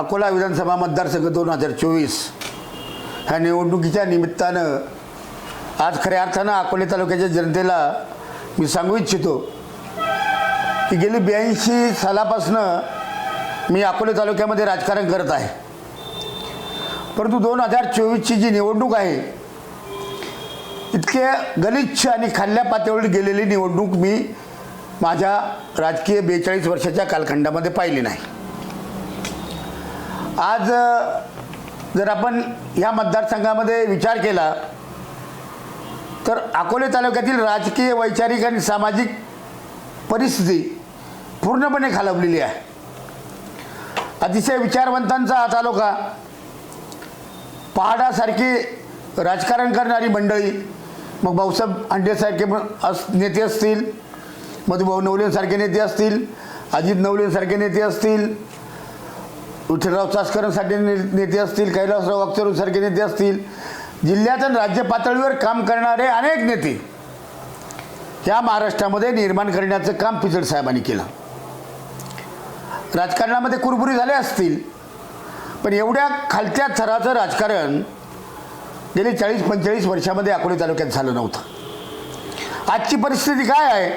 अकोला विधानसभा मतदारसंघ दोन हजार चोवीस ह्या निवडणुकीच्या निमित्तानं आज खऱ्या अर्थानं अकोले तालुक्याच्या जनतेला मी सांगू इच्छितो की गेली ब्याऐंशी सालापासनं मी अकोले तालुक्यामध्ये राजकारण करत आहे. परंतु दोन हजार चोवीसची जी निवडणूक आहे इतके गलिच्छ आणि खाल्ल्या पातळीवर गेलेली निवडणूक मी माझ्या राजकीय बेचाळीस वर्षाच्या कालखंडामध्ये पाहिली नाही. आज जर आपण ह्या मतदारसंघामध्ये विचार केला तर अकोले तालुक्यातील राजकीय वैचारिक आणि सामाजिक परिस्थिती पूर्णपणे खालवलेली आहे. अतिशय विचारवंतांचा हा तालुका पहाडासारखी राजकारण करणारी मंडळी मग भाऊसाहेब अंडेसारखे पण अस नेते असतील मधुभाऊ नवलेसारखे नेते असतील अजित नवलेसारखे नेते असतील विठ्ठलराव चासकरांसाठी ने नेते असतील कैलासराव अक्षरूसारखे नेते असतील जिल्ह्यात आणि राज्य पातळीवर काम करणारे अनेक नेते या महाराष्ट्रामध्ये निर्माण करण्याचं काम पिचड साहेबांनी केलं. राजकारणामध्ये कुरबुरी झाले असतील पण एवढ्या खालच्या थराचं राजकारण गेली चाळीस पंचेचाळीस वर्षामध्ये अकोले तालुक्यात झालं नव्हतं. आजची परिस्थिती काय आहे?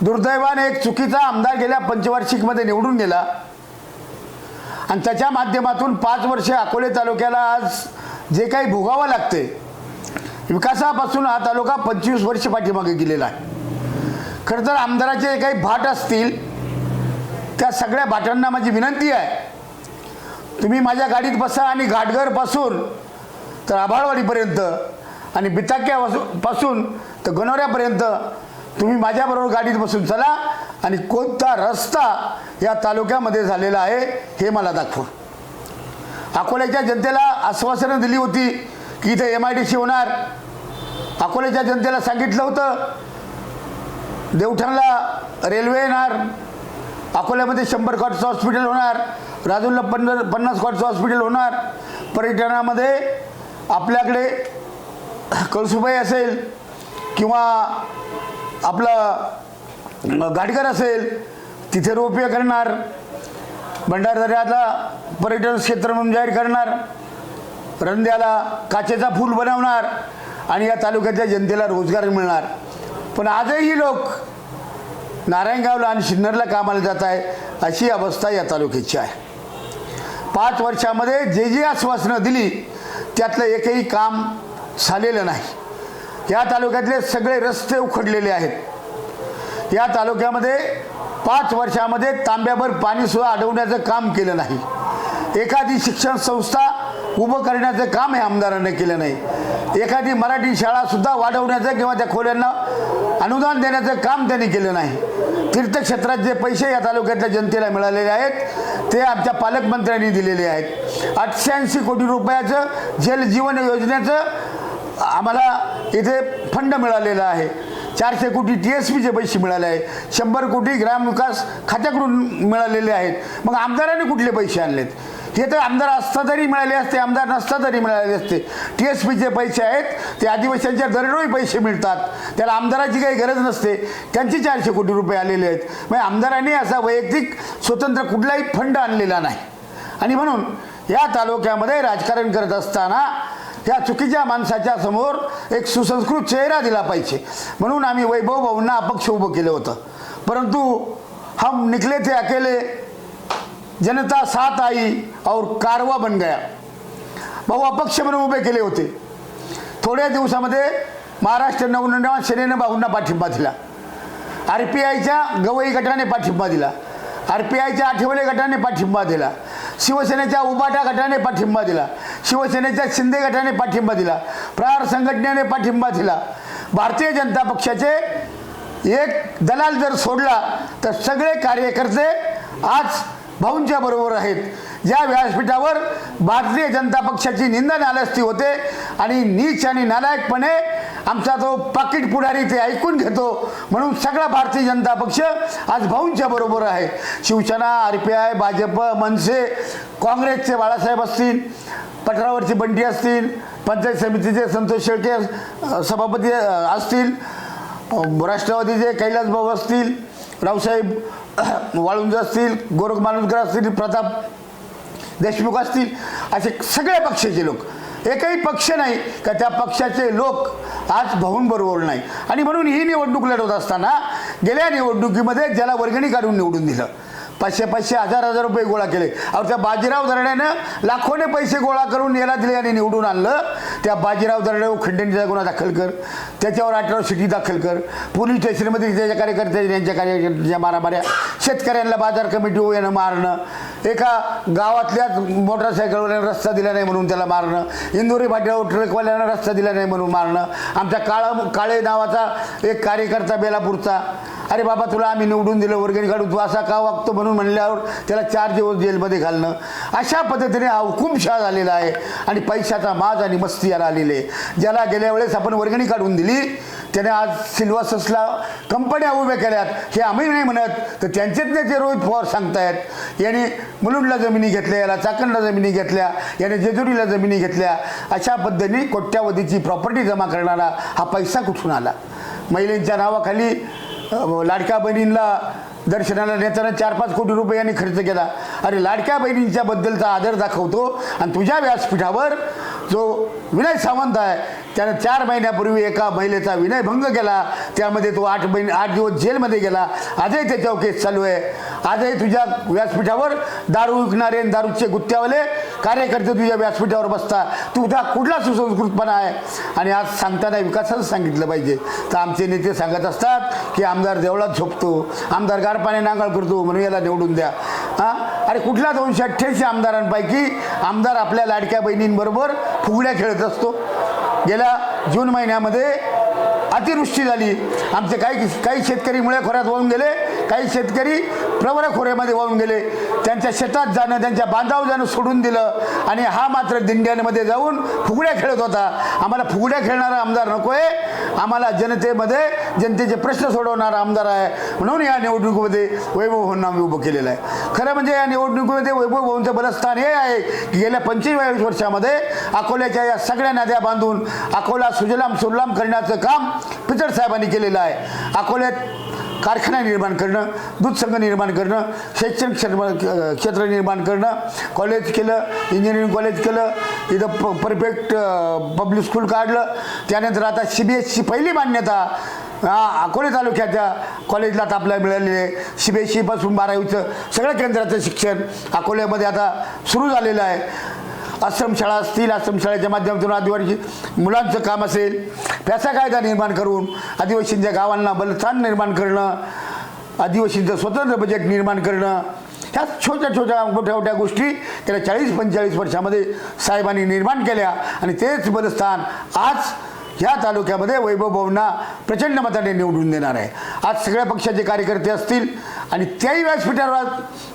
दुर्दैवाने एक चुकीचा आमदार गेल्या पंचवार्षिकमध्ये निवडून गेला. आणि त्याच्या माध्यमातून पाच वर्षे अकोले तालुक्याला आज जे काही भोगावं लागते विकासापासून हा तालुका पंचवीस वर्ष पाठीमागे गेलेला आहे. खरं तर आमदाराचे जे काही भाट असतील त्या सगळ्या भाटांना माझी विनंती आहे. तुम्ही माझ्या गाडीत बसा आणि घाटघरपासून तर आभाळवाडीपर्यंत आणि बिताक्यापासून पासून तर गणोऱ्यापर्यंत तुम्ही माझ्याबरोबर गाडीत बसून चला. आणि कोणता रस्ता या तालुक्यामध्ये झालेला आहे हे मला दाखवा. अकोल्याच्या जनतेला आश्वासनं दिली होती की इथे एम आय डी सी होणार. अकोल्याच्या जनतेला सांगितलं होतं देवठाणला रेल्वे येणार. अकोल्यामध्ये शंभर कॉटचं हॉस्पिटल होणार. राजूला पन्नास पन्नास कॉटचं हॉस्पिटल होणार. पर्यटनामध्ये आपल्याकडे कळसुबाई असेल किंवा आपलं घाटकर असेल तिथे रोपवे करणार. भंडारदऱ्याला पर्यटन क्षेत्र म्हणून जाहीर करणार. रंध्याला काचेचा फूल बनवणार आणि या तालुक्यातल्या जनतेला रोजगार मिळणार. पण आजही लोक नारायणगावला आणि सिन्नरला कामाला जात आहे अशी अवस्था या तालुक्याची आहे. पाच वर्षामध्ये जे जे आश्वासनं दिली त्यातलं एकही काम झालेलं नाही. या तालुक्यातले सगळे रस्ते उखडलेले आहेत. या तालुक्यामध्ये पाच वर्षामध्ये तांब्याभर पाणीसुद्धा अडवण्याचं काम केलं नाही. एखादी शिक्षण संस्था उभं करण्याचं काम हे आमदारांनी केलं नाही. एखादी मराठी शाळासुद्धा वाढवण्याचं किंवा त्या खोल्यांना अनुदान देण्याचं काम त्यांनी केलं नाही. तीर्थक्षेत्रात जे पैसे या तालुक्यातल्या जनतेला मिळालेले आहेत ते आमच्या पालकमंत्र्यांनी दिलेले आहेत. अठ्ठ्याऐंशी कोटी रुपयाचं जल जीवन योजनेचं आम्हाला इथे फंड मिळालेला आहे. चारशे कोटी टी एस पीचे पैसे मिळाले आहेत. शंभर कोटी ग्रामविकास खात्याकडून मिळालेले आहेत. मग आमदाराने कुठले पैसे आणलेत? हे तर आमदार असता तरी मिळाले असते आमदार नसता तरी मिळाले असते. टी एस पीचे पैसे आहेत ते आदिवासींच्या दरडोई पैसे मिळतात. त्याला आमदाराची काही गरज नसते. त्यांचे चारशे कोटी रुपये आलेले आहेत. मग आमदारांनी असा वैयक्तिक स्वतंत्र कुठलाही फंड आणलेला नाही. आणि म्हणून या तालुक्यामध्ये राजकारण करत असताना या चुकीच्या माणसाच्या समोर एक सुसंस्कृत चेहरा दिला पाहिजे. म्हणून आम्ही वैभव भाऊंना अपक्ष उभं केलं होतं. परंतु हम निकले थे अकेले जनता साथ आई और कारवा बन गया. भाऊ अपक्ष म्हणून उभे केले होते. थोड्या दिवसामध्ये महाराष्ट्र नवनिर्माण सेनेनं भाऊंना पाठिंबा दिला. आर पी आयच्या गवई गटाने पाठिंबा दिला. आर पी आयच्या आठवले गटाने पाठिंबा दिला. शिवसेनेच्या उबाटा गटाने पाठिंबा दिला. शिवसेनेच्या शिंदे गटाने पाठिंबा दिला प्रहार संघटनेने पाठिंबा दिला. भारतीय जनता पक्षाचे एक दलाल जर सोडला तर सगळे कार्यकर्ते आज भाऊंच्या बरोबर आहेत. ज्या व्यासपीठावर भारतीय जनता पक्षाची निंदा नालस्ती होते आणि नीच आणि नालायकपणे आमचा तो पाकिट पुढारी ते ऐकून घेतो म्हणून सगळा भारतीय जनता पक्ष आज भाऊंच्या बरोबर आहे. Shiv Sena R P I Bhajap Manse काँग्रेसचे बाळासाहेब असतील पठरावरची बंटी असतील पंचायत समितीचे संतोष शेळके सभापती असतील राष्ट्रवादीचे कैलास भाऊ असतील रावसाहेब वाळुंज असतील गोरख मालुसकर असतील प्रताप देशमुख असतील असे सगळ्या पक्षाचे लोक. एकही पक्ष नाही का त्या पक्षाचे लोक आज भाऊन बरोबर नाही. आणि म्हणून ही निवडणूक लढवत असताना गेल्या निवडणुकीमध्ये ज्याला वर्गणी काढून निवडून दिलं पाचशे पाचशे हजार हजार रुपये गोळा केले. अहो त्या बाजीराव दरड्यानं लाखोने पैसे गोळा करून याला दिले आणि निवडून आणलं. त्या बाजीराव दरड्यावर खंडणीचा गुन्हा दाखल कर. त्याच्यावर अठरा सिटी दाखल कर. पोलीस स्टेशनमध्ये त्याच्या कार्यकर्त्या यांच्या कार्यकर्त्याच्या मारामाऱ्या. शेतकऱ्यांना बाजार कमिटी येणं मारणं. एका गावातल्याच मोटरसायकलवाल्यानं रस्ता दिला नाही म्हणून त्याला मारणं. इंदोरी फाट्यावर ट्रकवाल्यानं रस्ता दिला नाही म्हणून मारणं. आमच्या काळा काळे नावाचा एक कार्यकर्ता बेलापूरचा. अरे बाबा तुला आम्ही निवडून दिलं वर्गणी काढून तू असा का वागतो म्हणून म्हणल्यावर त्याला चार दिवस जेलमध्ये घालणं. अशा पद्धतीने हा हुकुमशहा झालेला आहे आणि पैशाचा माज आणि मस्ती याला आलेली आहे. ज्याला गेल्या वेळेस आपण वर्गणी काढून दिली त्याने आज सिल्वाससला कंपन्या उभ्या केल्यात हे आम्ही नाही म्हणत तर त्यांचेच नेते रोहित पवार सांगतायत. याने मुलुंडला जमिनी घेतल्या याला चाकणला जमिनी घेतल्या याने जेजुरीला जमिनी घेतल्या. अशा पद्धतीने कोट्यावधीची प्रॉपर्टी जमा करणारा हा पैसा कुठून आला? महिलांच्या नावाखाली लाडक्या बहिणींना दर्शनाला नेताना चार पाच कोटी रुपये यांनी खर्च केला. अरे लाडक्या बहिणींच्या बद्दलचा आदर दाखवतो आणि तुझ्या व्यासपीठावर जो विनय सावंत आहे त्यानं चार महिन्यापूर्वी एका महिलेचा विनयभंग केला. त्यामध्ये तो आठ महिने आठ दिवस जेलमध्ये गेला. आजही त्याच्यावर केस चालू आहे. आजही तुझ्या व्यासपीठावर दारू विकणारे आणि दारूचे गुत्त्यावाले कार्यकर्ते तुझ्या व्यासपीठावर बसता. तुझा कुठला सुसंस्कृतपणा आहे? आणि आज सांगताना विकासाचं सांगितलं पाहिजे. तर आमचे नेते सांगत असतात की आमदार देवळात झोपतो आमदार गारपाने नांगळ करतो म्हणून याला निवडून द्या. हां? अरे कुठला दोनशे अठ्ठ्याऐंशी आमदारांपैकी आमदार आपल्या लाडक्या बहिणींबरोबर फुगड्या खेळत असतो? गेल्या जून महिन्यामध्ये अतिवृष्टी झाली. आमचे काही काही शेतकरी मुळे खोऱ्यात वाहून गेले काही शेतकरी प्रवरखोऱ्यामध्ये वाहून गेले. त्यांच्या शेतात जाणं त्यांच्या बांधाव जाणं सोडून दिलं आणि हा मात्र दिंड्यांमध्ये जाऊन फुगड्या खेळत होता. आम्हाला फुगड्या खेळणारा आमदार नको आहे आम्हाला जनतेमध्ये जनतेचे प्रश्न सोडवणारा आमदार आहे. म्हणून या निवडणुकीमध्ये वैभव भाऊंना आम्ही उभं केलेलं आहे. खरं म्हणजे या निवडणुकीमध्ये वैभव भाऊंचं बलस्थान हे आहे की गेल्या पंचेचाळीस वर्षामध्ये अकोल्याच्या या सगळ्या नद्या बांधून अकोला सुजलाम सुरलाम करण्याचं काम पिचड साहेबांनी केलेलं आहे. अकोल्यात कारखाना निर्माण करणं दूध संघ निर्माण करणं शैक्षणिक क्षेत्र क्षेत्र निर्माण करणं कॉलेज केलं इंजिनिअरिंग कॉलेज केलं इथं प परफेक्ट पब्लिक स्कूल काढलं. त्यानंतर आता सी बी एसची पहिली मान्यता हा अकोले तालुक्याच्या कॉलेजला आता आपल्याला मिळालेली आहे. सी बी एस सीपासून बारावीचं सगळं केंद्राचं शिक्षण अकोल्यामध्ये आता सुरू झालेलं आहे. आश्रमशाळा असतील आश्रमशाळेच्या माध्यमातून आदिवासी मुलांचं काम असेल त्याचा कायदा निर्माण करून आदिवासींच्या गावांना बलस्थान निर्माण करणं आदिवासींचं स्वतंत्र बजेट निर्माण करणं ह्या छोट्या छोट्या मोठ्या मोठ्या गोष्टी गेल्या चाळीस पंचेचाळीस वर्षामध्ये साहेबांनी निर्माण केल्या आणि तेच बलस्थान आज ह्या तालुक्यामध्ये वैभव भवना प्रचंड मताने निवडून देणार आहे. आज सगळ्या पक्षाचे कार्यकर्ते असतील आणि त्याही व्यासपीठावर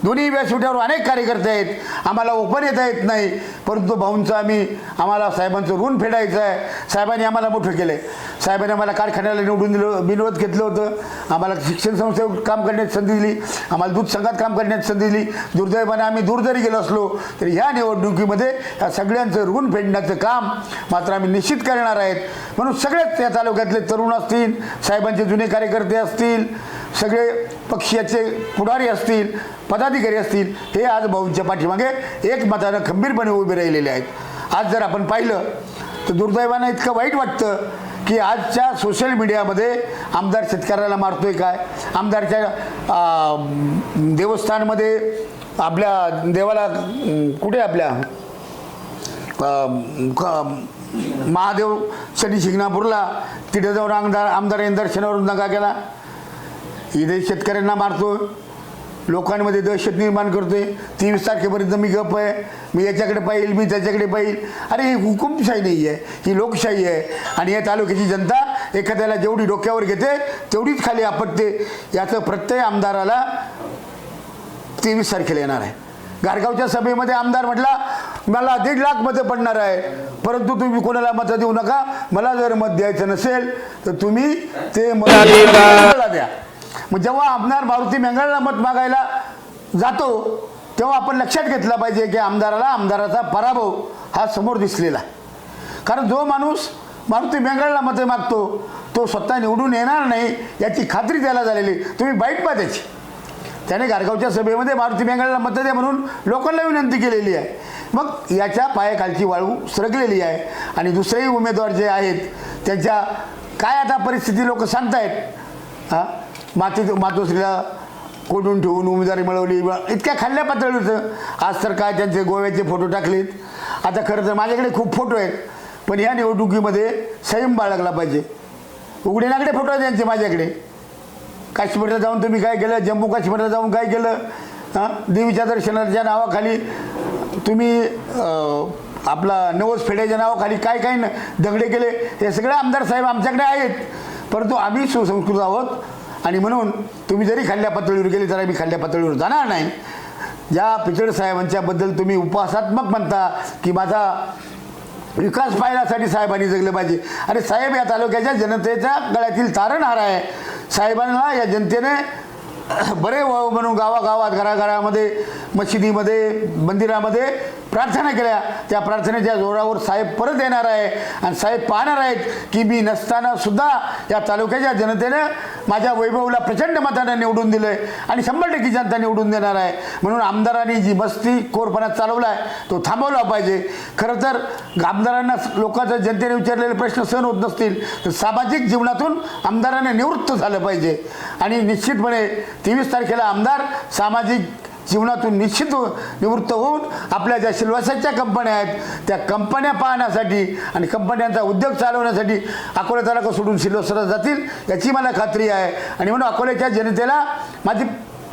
दोन्ही व्यासपीठावर अनेक कार्यकर्ते आहेत. आम्हाला ओपन येता येत नाही. परंतु भाऊंचं आम्ही आम्हाला साहेबांचं ऋण फेडायचं आहे साहेबांनी आम्हाला मोठं केलं आहे साहेबांनी आम्हाला कारखान्याला निवडून दिलं बिनवत घेतलं होतं. आम्हाला शिक्षण संस्थेवर काम करण्याची संधी दिली. आम्हाला दूध संघात काम करण्याची संधी दिली. दुर्दैवाने आम्ही दूर जरी गेलो असलो तरी ह्या निवडणुकीमध्ये या सगळ्यांचं ऋण फेडण्याचं काम मात्र आम्ही निश्चित करणार आहेत. म्हणून सगळेच त्या तालुक्यातले तरुण असतील साहेबांचे जुने कार्यकर्ते असतील सगळे पक्षाचे पुढारी असतील पदाधिकारी असतील हे आज भाऊंच्या पाठीमागे एक मतानं खंबीरपणे उभे राहिलेले आहेत. आज जर आपण पाहिलं तर दुर्दैवानं इतकं वाईट वाटतं की आजच्या सोशल मीडियामध्ये आमदार शेतकऱ्याला मारतोय काय? आमदारच्या देवस्थानमध्ये आपल्या देवाला कुठे आपल्या? क- महादेव शनी शिंगणापूरला तिथे जाऊन आमदार आमदारांनी दर्शनावरून दंगा केला. इथे शेतकऱ्यांना मारतो. लोकांमध्ये दहशत निर्माण करतोय. तेवीस तारखेपर्यंत मी गप आहे. मी याच्याकडे पाहिल मी त्याच्याकडे पाहिल. अरे ही हुकुमशाही नाही आहे ही लोकशाही आहे. आणि या तालुक्याची जनता एखाद्याला जेवढी डोक्यावर घेते तेवढीच खाली आपटते. याचं प्रत्यय आमदाराला तेवीस तारखेला येणार आहे. गारगावच्या सभेमध्ये आमदार म्हटला मला दीड लाख मतं पडणार आहे. परंतु तुम्ही कोणाला मतं देऊ नका. मला जर मत द्यायचं नसेल तर तुम्ही ते मत द्या? मग जेव्हा आमदार मारुती मेंगळला मत मागायला जातो तेव्हा आपण लक्षात घेतलं पाहिजे की आमदाराला आमदाराचा पराभव हा समोर दिसलेला. कारण जो माणूस मारुती मेंगळला मते मागतो तो स्वतः निवडून येणार नाही याची खात्री त्याला झालेली. तुम्ही बाईट पा त्याची त्याने गारगावच्या सभेमध्ये मारुती मेंगळला मत द्या म्हणून लोकांना विनंती केलेली आहे. मग याच्या पायाखालची वाळू सरकलेली आहे. आणि दुसरेही उमेदवार जे आहेत त्यांच्या काय आता परिस्थिती लोक सांगतायत? हां? माती मातोश्रीला कोडून ठेवून उमेदवारी मिळवली. इतक्या खाल्ल्या पातळीचं आज तर काय त्यांचे गोव्याचे फोटो टाकलेत. आता खरं तर माझ्याकडे खूप फोटो आहेत. पण या निवडणुकीमध्ये संयम बाळगला पाहिजे. उघडे नागडे फोटो आहेत त्यांचे माझ्याकडे. काश्मीरला जाऊन तुम्ही काय केलं? जम्मू काश्मीरला जाऊन काय केलं? हां? देवीच्या दर्शनाच्या नावाखाली तुम्ही आपला नवस फेड्याच्या नावाखाली काय काय न दगडे केले? हे सगळे आमदार साहेब आमच्याकडे आहेत. परंतु आम्ही सुसंस्कृत आहोत. आणि म्हणून तुम्ही जरी खाल्ल्या पातळीवर गेले तर आम्ही खाल्ल्या पातळीवर जाणार नाही. ज्या पिचड साहेबांच्याबद्दल तुम्ही उपासात्मक म्हणता की माझा विकास पाहण्यासाठी साहेबांनी जगलं पाहिजे. अरे साहेब या तालुक्याच्या जनतेच्या गळ्यातील तारणहार आहे. साहेबांना या जनतेने बरे व्हावं म्हणून गावागावात घराघरामध्ये मशिदीमध्ये मंदिरामध्ये प्रार्थना केल्या. त्या प्रार्थनेच्या जोरावर साहेब परत येणार आहे आणि साहेब पाहणार आहेत की मी नसताना सुद्धा या तालुक्याच्या जनतेनं माझ्या वैभवला प्रचंड मतानं निवडून दिलं आहे आणि शंभर टक्के जनता निवडून देणार आहे. म्हणून आमदारांनी जी मस्ती कोरपणा चालवला आहे तो थांबवला पाहिजे. खरं तर आमदारांना लोकांचा जनतेने विचारलेले प्रश्न सहन होत नसतील तर सामाजिक जीवनातून आमदारांना निवृत्त झालं पाहिजे. आणि निश्चितपणे तेवीस तारखेला आमदार सामाजिक जीवनातून निश्चित निवृत्त होऊन आपल्या ज्या शिल्वासाच्या कंपन्या आहेत त्या कंपन्या पाहण्यासाठी आणि कंपन्यांचा उद्योग चालवण्यासाठी अकोला तालुका सोडून शिल्वासाला जातील याची मला खात्री आहे. आणि म्हणून अकोल्याच्या जनतेला माझी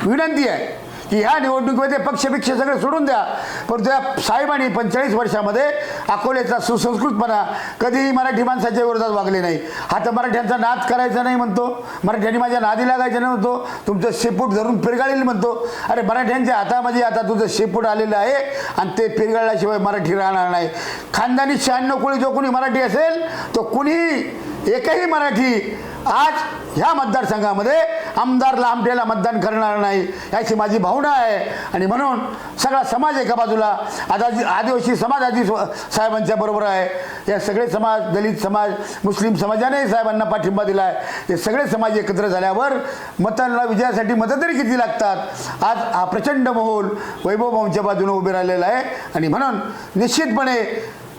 विनंती आहे की ह्या निवडणुकीमध्ये पक्षपेक्ष सगळे सोडून द्या. परंतु या साहेबांनी पंचेचाळीस वर्षामध्ये अकोल्याचा सुसंस्कृतपणा कधीही मराठी माणसाच्या विरोधात वागले नाही. हा तर मराठ्यांचा नाद करायचा नाही म्हणतो. मराठ्यांनी माझ्या नादी लागायचं नाही म्हणतो. तुमचं शेपूट धरून पिरगाळील म्हणतो. अरे मराठ्यांच्या हातामध्ये आता तुझं शेपूट आलेलं आहे आणि ते पिरगाळल्याशिवाय मराठी राहणार नाही. खानदानी शहाण्णव कोळी जो कोणी मराठी असेल तो कुणीही एकही मराठी आज ह्या मतदारसंघामध्ये आमदार लांबटेला मतदान करणार नाही याची माझी भावना आहे. आणि म्हणून सगळा समाज एका बाजूला आता आदिवासी समाज आधी साहेबांच्या बरोबर आहे. या सगळे समाज दलित समाज मुस्लिम समाजाने साहेबांना पाठिंबा दिला आहे हे सगळे समाज एकत्र झाल्यावर मतांना विजयासाठी मतं तरी किती लागतात? आज हा प्रचंड माहोल वैभव भाऊंच्या बाजूने उभे राहिलेला आहे. आणि म्हणून निश्चितपणे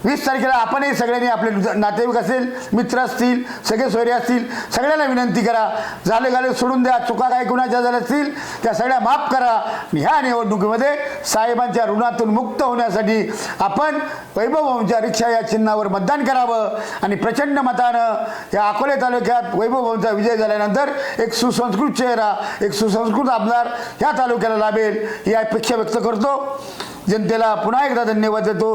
वीस तारखेला आपणही सगळ्यांनी आपले नातेवाईक असेल मित्र असतील सगळे सोयरे असतील सगळ्यांना विनंती करा. झाले गाले सोडून द्या. चुका काय कुणाच्या झाल्या असतील त्या सगळ्या माफ करा. ह्या निवडणुकीमध्ये साहेबांच्या ऋणातून मुक्त होण्यासाठी आपण वैभवभाऊंच्या रिक्षा या चिन्हावर मतदान करावं. आणि प्रचंड मतानं या अकोले तालुक्यात वैभवभाऊंचा विजय झाल्यानंतर एक सुसंस्कृत चेहरा एक सुसंस्कृत आमदार ह्या तालुक्याला लाभेल ही अपेक्षा व्यक्त करतो. जनतेला पुन्हा एकदा धन्यवाद देतो.